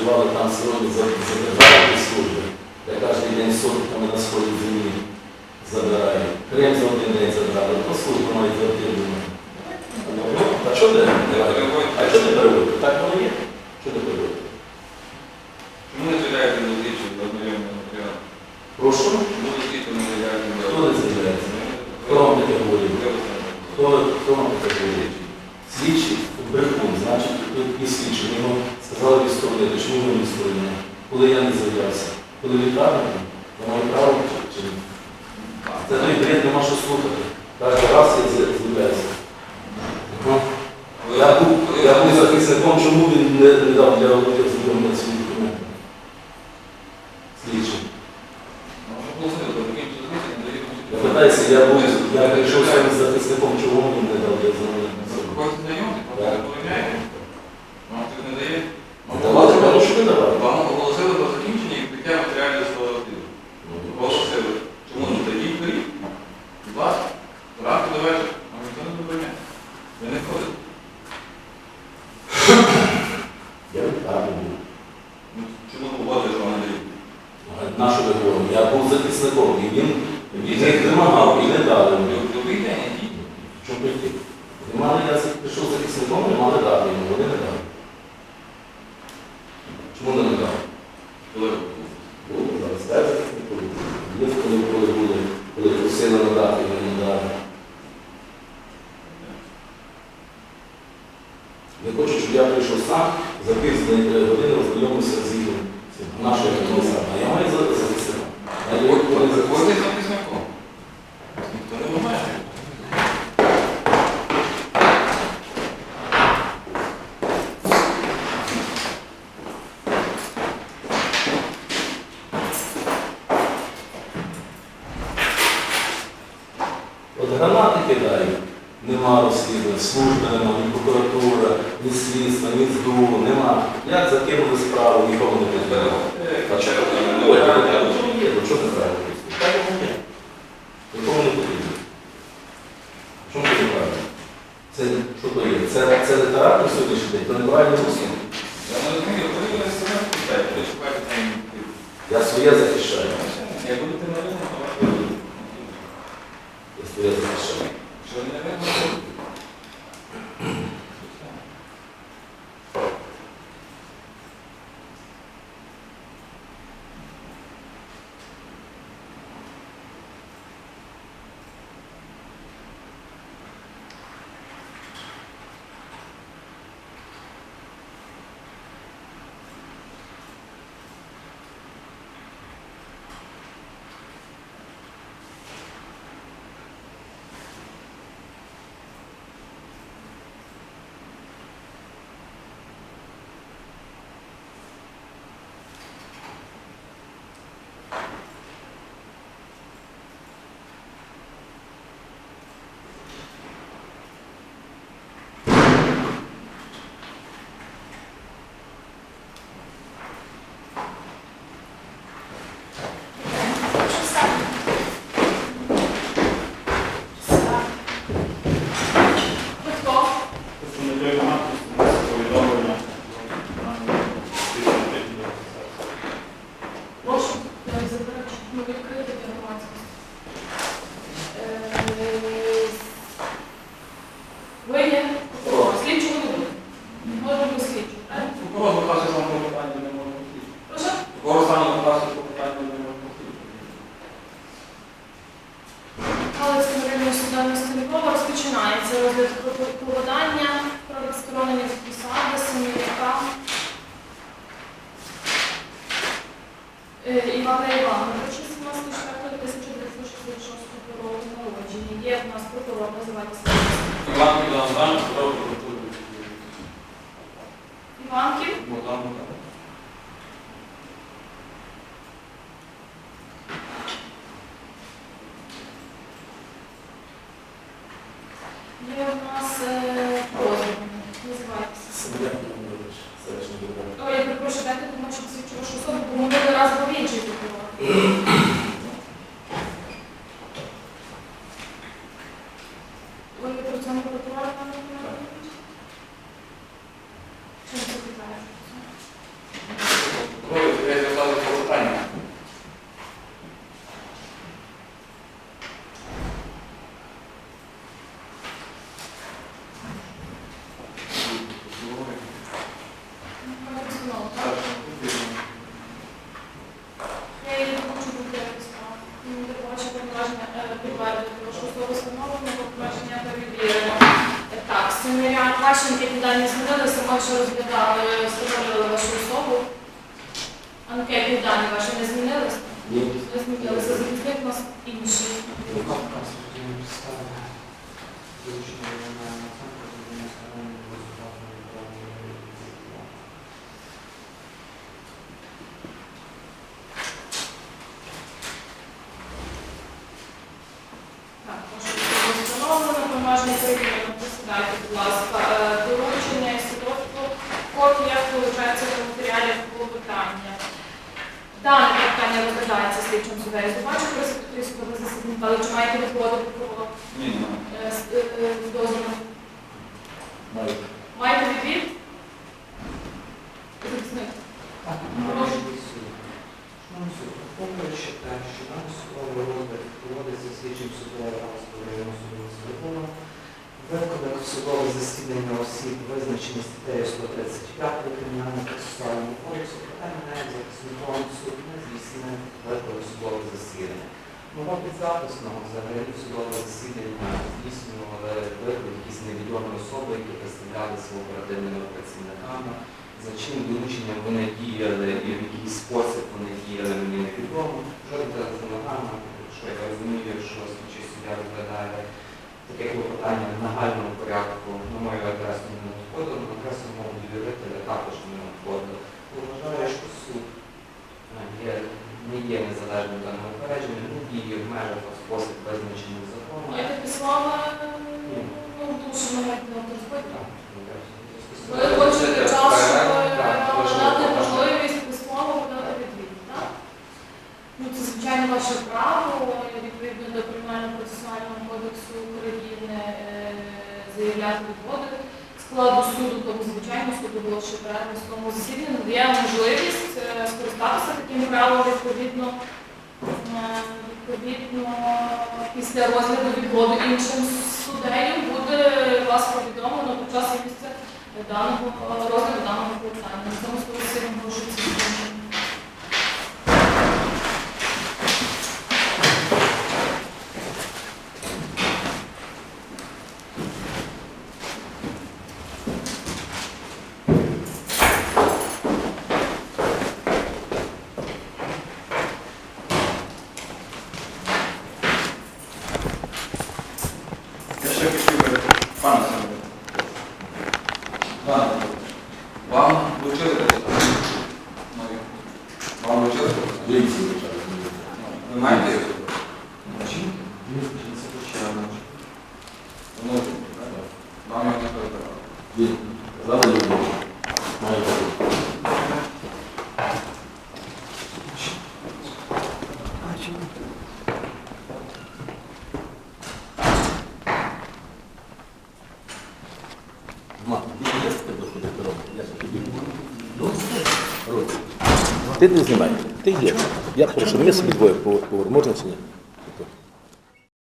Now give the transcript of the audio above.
Так переживали там сьогодні за, державні служби. Я кожен день сотками на сході землі забираю. Крим за один день забрали, то служба мають за один день. Ну, а що ти? А що ти переводити? Так воно є. Що ти переводити? Чому не з'являєте до слідчі до ознайомлення матеріалу? Прошу. Чому не з'являєте до Хто не з'являється? Хто вам таке говорить? Хто, хто вам таке Коли я не з'являвся? Коли лікарня, я маю право чи- ні? Це той бред нема що слухати. Кожен раз я з'я- з'являюся. Я був, я був захисником, чому він не, не дав для ознайомлення свої документи? Слідчі. Я питаюся, я був, я прийшов сьогодні з захисником, чому він не дав для ознайомлення? Давати, тому що ви давали. Вам оголосили про закінчення і відкриття матеріалів свого активу. Оголосили. Чому не тоді вперед? Будь ласка, ранку до вечора. А ніхто не добавляє. Ви не ходите. Я відправив був. Ну, Чому погодили, що вони дають? На що ви говорите? Я був захисником, і він він їх вимагав, і не дали мені. Любий день, ідіть. Чому прийти? Не мали, я прийшов захисником, не мали дати йому, вони не дали. Чому не дали? Коли? Було, зараз теж. Є коли, коли були, коли просили надати, і не дали. Не хочуть, щоб я прийшов сам, за півтори години ознайомився з їхнім нашою комісаром. А я маю за- захисника. А я коли Виходите захисник. з. Ніхто не вимагає. От гранати кидають, нема розслідувань, служби нема, ні прокуратура, ні слідства, ні СБУ, нема. Як справу, нікому не підберемо. А чого ну, чому є? Ну не правильно? Так воно є. Нікому не потрібно. Чому це неправильно? Це що то є? Це, це теракт сьогоднішній день, то неправильно розумію. Я не розумію, коли ви себе питаєте. Я своє захищаю. Я буду ти на ринку, буде. Я своє захищаю. Що не ринку? Ми відкрили Є в нас е, позов. Називається. Семеняк Володимирович, селищний голова. О, я перепрошую, дайте свідчу вашу особу, бо ми раз інший прокурор. Ви це не прокурора, пане Миколайович? Чим це питає? Прокурор, я зв'язали клопотання. Ну, пане Постанова, так? Я її не хочу бути справа. Ваше повноваження е, підтвердити вашу особу встановлено, повноваження перевірено. Е, Так, Семірян, ваші анкетні дані змінилися, ми вже розглядали, встановлювали вашу особу. Анкетні дані ваші не змінилися? Ні. Не змінилися, захисник у нас інший. Суддею. Побачив присутні судове засідання, але чи маєте відводи прокурора Ні, немає. е, з- е, е, з дозволу? Маю. Маєте відвід? Захисник. Враховуючи те, що нам судовий розгляд проводиться слідчим судового Галузького району суду Святого, виклик в судове засідання осіб, визначені статтею 135 Кримінального процесуального кодексу, проте мене як захисником суд не виклик судове засідання. Мова підзаписного взагалі судове засідання здійснювали виклик якісь невідомі особи, які представлялися оперативними працівниками. За чим дорученням вони діяли і в який спосіб вони діяли, мені невідомо. Жодна телеграма, що я розумію, що слідчий суддя розглядає таке клопотання в нагальному порядку на мою адресу не надходило, на адресу мого довірителя також не надходило. Вважаю, що суд е, є, не є незалежним в даному попередженні, не діє в межах та спосіб визначених законом. Маєте письмове, ну, тому що ми маємо на розході. Ви Ви хочете час, щоб Так, е, ви ж надати не можливість письмово подати відвід, так? Ну, це, звичайно, ваше право, відповідно до Кримінального процесуального кодексу України, е, заявляти відводи складу суду, тому, звичайно, суд оголошує перерву в своєму засіданні, надає можливість е, скористатися таким правом відповідно, е, відповідно після розгляду відводу іншим суддею буде вас повідомлено про час і даного розгляду даного питання. На цьому свою сильно прошу цінити. Я ще хотів би, пане Семен, пане, вам вручили клопотання? Мою. Вам вручили клопотання? Поліції вважаю. Ви маєте його? Ну, вам його не передавали. Він казали люди. Маю бути. Ма, ти є з тебе доходити робити? Я тобі буду. Роді. Ти не знімай. Ти є. Я прошу, ми собі двоє поговоримо. Можна чи?